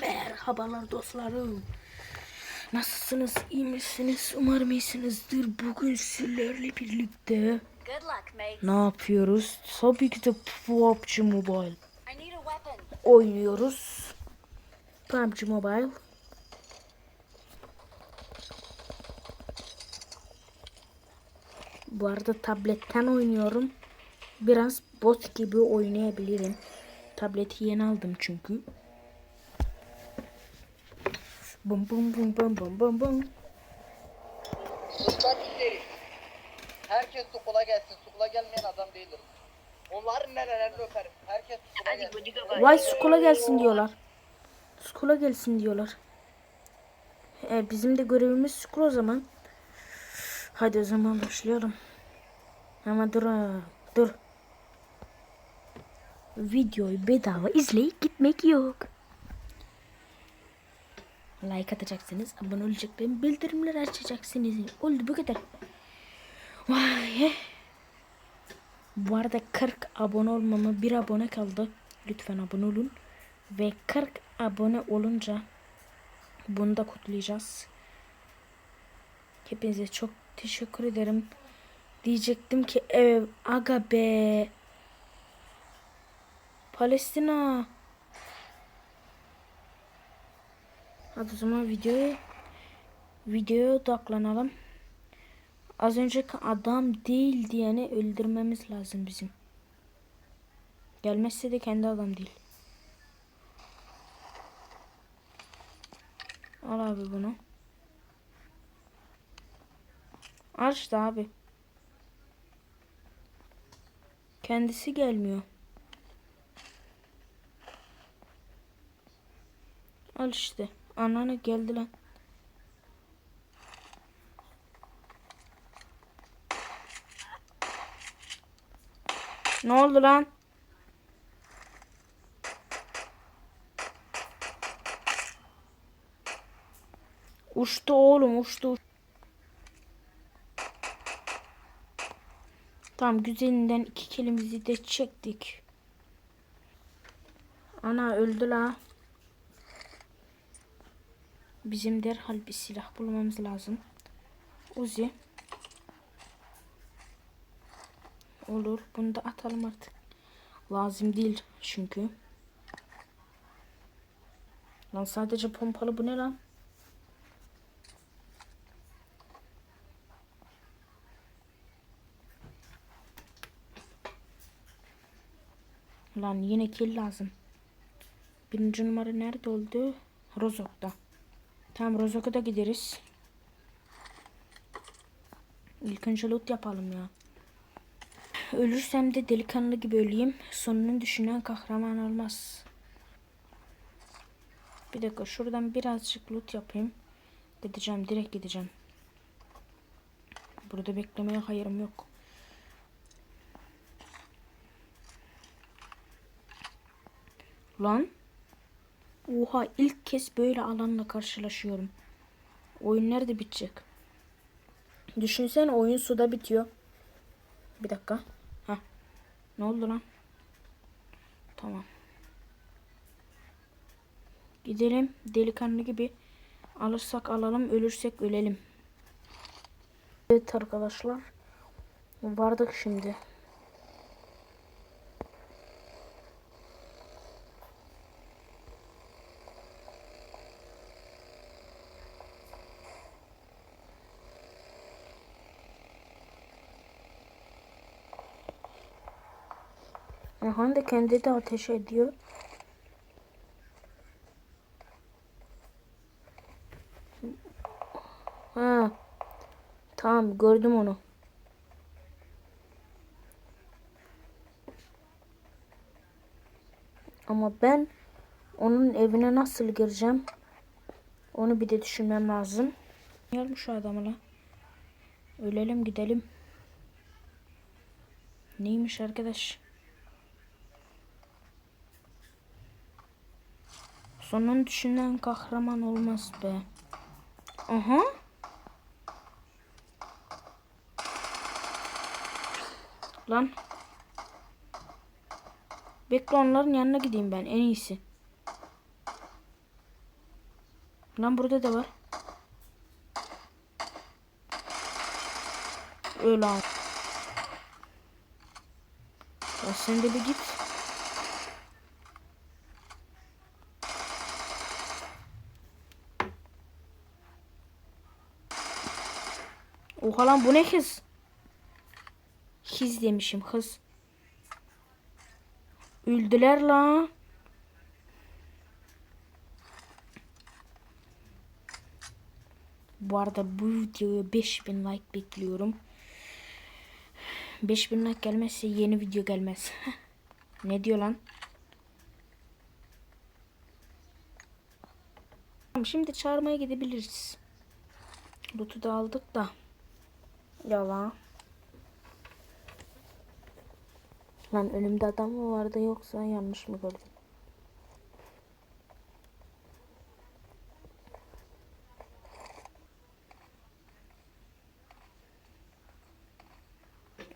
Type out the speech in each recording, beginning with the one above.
Merhabalar dostlarım. Nasılsınız? iyi misiniz? Umarım iyisinizdir. Bugün sizlerle birlikte ne yapıyoruz? Tabii ki de PUBG Mobile oynuyoruz. PUBG Mobile. Bu arada tabletten oynuyorum. Biraz bot gibi oynayabilirim. Tableti yeni aldım çünkü. Bum bum bum bum bum bum bum. Herkes sukula gelsin. Sukula gelmeyen adam değildir. Onların nerelerini öperim. Herkes sukula gelsin. Vay skula gelsin diyorlar. Skula gelsin diyorlar. E, bizim de görevimiz skul o zaman. Hadi o zaman başlayalım. Ama dur dur. Videoyu bedava izleyip gitmek yok. Like atacaksınız, abone olacaksınız, bildirimleri açacaksınız. Oldu bu kadar. Vay. Bu arada 40 abone olmama bir abone kaldı. Lütfen abone olun. Ve 40 abone olunca bunu da kutlayacağız. Hepinize çok teşekkür ederim. Diyecektim ki ev aga be. Palestina. Hadi o zaman videoya videoya odaklanalım. Az önceki adam değil diyeni öldürmemiz lazım bizim. Gelmezse de kendi adam değil. Al abi bunu. Al işte abi. Kendisi gelmiyor. Al işte. Ananı geldi lan. Ne oldu lan? Uçtu oğlum uçtu. Tamam güzelinden iki kelimizi de çektik. Ana öldü la. Bizim derhal bir silah bulmamız lazım. Uzi. Olur. Bunu da atalım artık. Lazım değil çünkü. Lan sadece pompalı bu ne lan? Lan yine kill lazım. Birinci numara nerede oldu? Rozok'ta. Tamam Rozok'a da gideriz. İlk önce loot yapalım ya. Ölürsem de delikanlı gibi öleyim. Sonunu düşünen kahraman olmaz. Bir dakika şuradan birazcık loot yapayım. Gideceğim direkt gideceğim. Burada beklemeye hayırım yok. Lan. Oha ilk kez böyle alanla karşılaşıyorum. Oyun nerede bitecek? Düşünsene oyun suda bitiyor. Bir dakika. Heh. Ne oldu lan? Tamam. Gidelim delikanlı gibi. Alırsak alalım, ölürsek ölelim. Evet arkadaşlar. Vardık şimdi. Aha da kendi de ateş ediyor. Ha. Tamam gördüm onu. Ama ben onun evine nasıl gireceğim? Onu bir de düşünmem lazım. Gelmiş şu adamı. Ölelim gidelim. Neymiş arkadaş? Sonunu düşünen kahraman olmaz be. Aha. Lan. Bekle onların yanına gideyim ben en iyisi. Lan burada da var. Öyle al. Ya sen de bir git. Oha lan bu ne kız? Hiz demişim kız. Öldüler lan. Bu arada bu videoya 5000 like bekliyorum. 5000 like gelmezse yeni video gelmez. ne diyor lan? Şimdi çağırmaya gidebiliriz. Loot'u da aldık da. Yalan. Lan önümde adam mı vardı yoksa yanlış mı gördüm?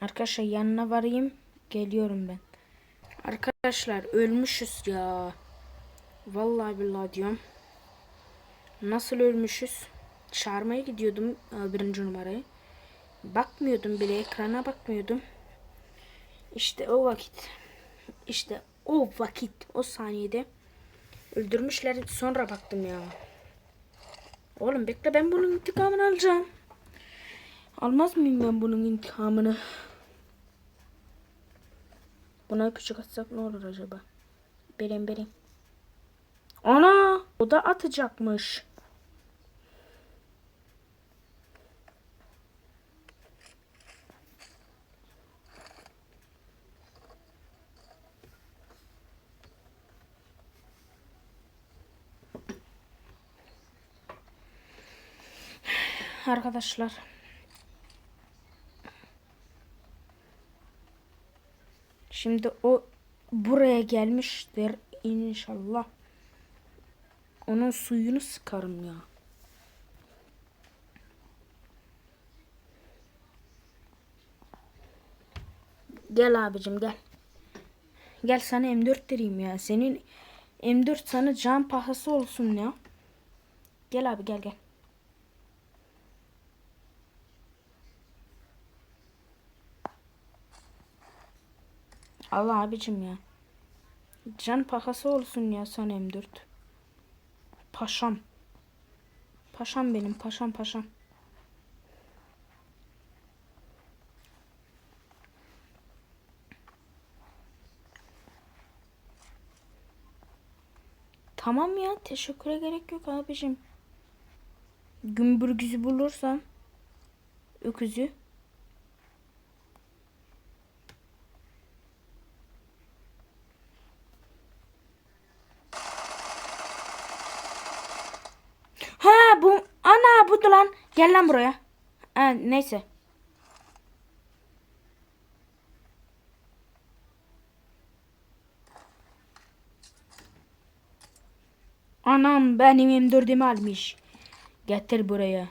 Arkadaşlar yanına varayım. Geliyorum ben. Arkadaşlar ölmüşüz ya. Vallahi billahi diyorum. Nasıl ölmüşüz? Çağırmaya gidiyordum e, birinci numarayı. Bakmıyordum bile ekrana bakmıyordum. İşte o vakit. İşte o vakit. O saniyede. Öldürmüşler. Sonra baktım ya. Oğlum bekle ben bunun intikamını alacağım. Almaz mıyım ben bunun intikamını? Buna öpücük atsak ne olur acaba? Berem berem. Ana! O da atacakmış. Arkadaşlar. Şimdi o buraya gelmiştir inşallah. Onun suyunu sıkarım ya. Gel abicim gel. Gel sana M4 vereyim ya. Senin M4 sana can pahası olsun ya. Gel abi gel gel. Allah abicim ya. Can pahası olsun ya sen M4. Paşam. Paşam benim paşam paşam. Tamam ya teşekküre gerek yok abicim. Gümbürgüzü bulursam öküzü Ha bu ana budu lan. Gel lan buraya. Ha, neyse. Anam benim M4'ümü almış. Getir buraya.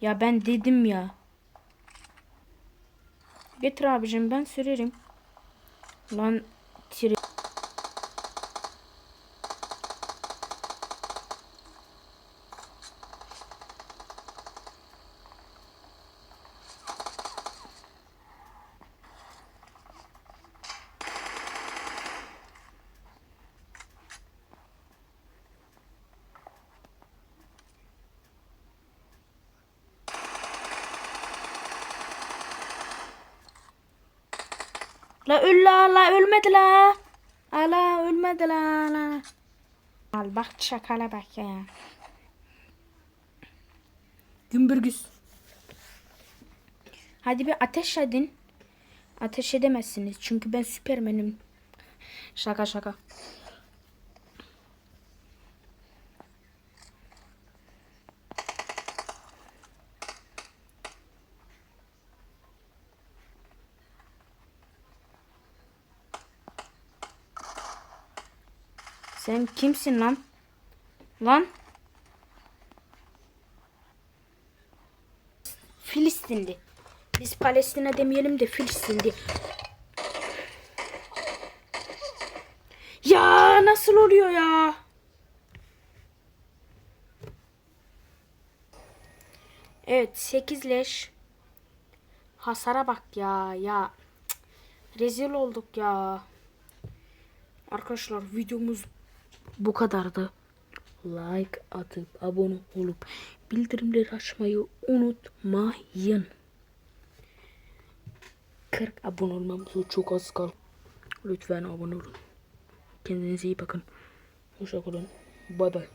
Ya ben dedim ya. Getir abicim ben sürerim. Lan tire La öl la ölmedi la. Ala ölmedi la la. Al bak çakala bak ya. Gümbürgüz. Hadi bir ateş edin. Ateş edemezsiniz çünkü ben süpermenim. Şaka şaka. Sen kimsin lan? Lan? Filistinli. Biz Palestina demeyelim de Filistinli. Ya nasıl oluyor ya? Evet 8 leş. Hasara bak ya ya. Cık, Rezil olduk ya. Arkadaşlar videomuz bu kadardı. Like atıp abone olup bildirimleri açmayı unutmayın. 40 abone olmamıza çok az kal. Lütfen abone olun. Kendinize iyi bakın. Hoşça kalın. Bay bay.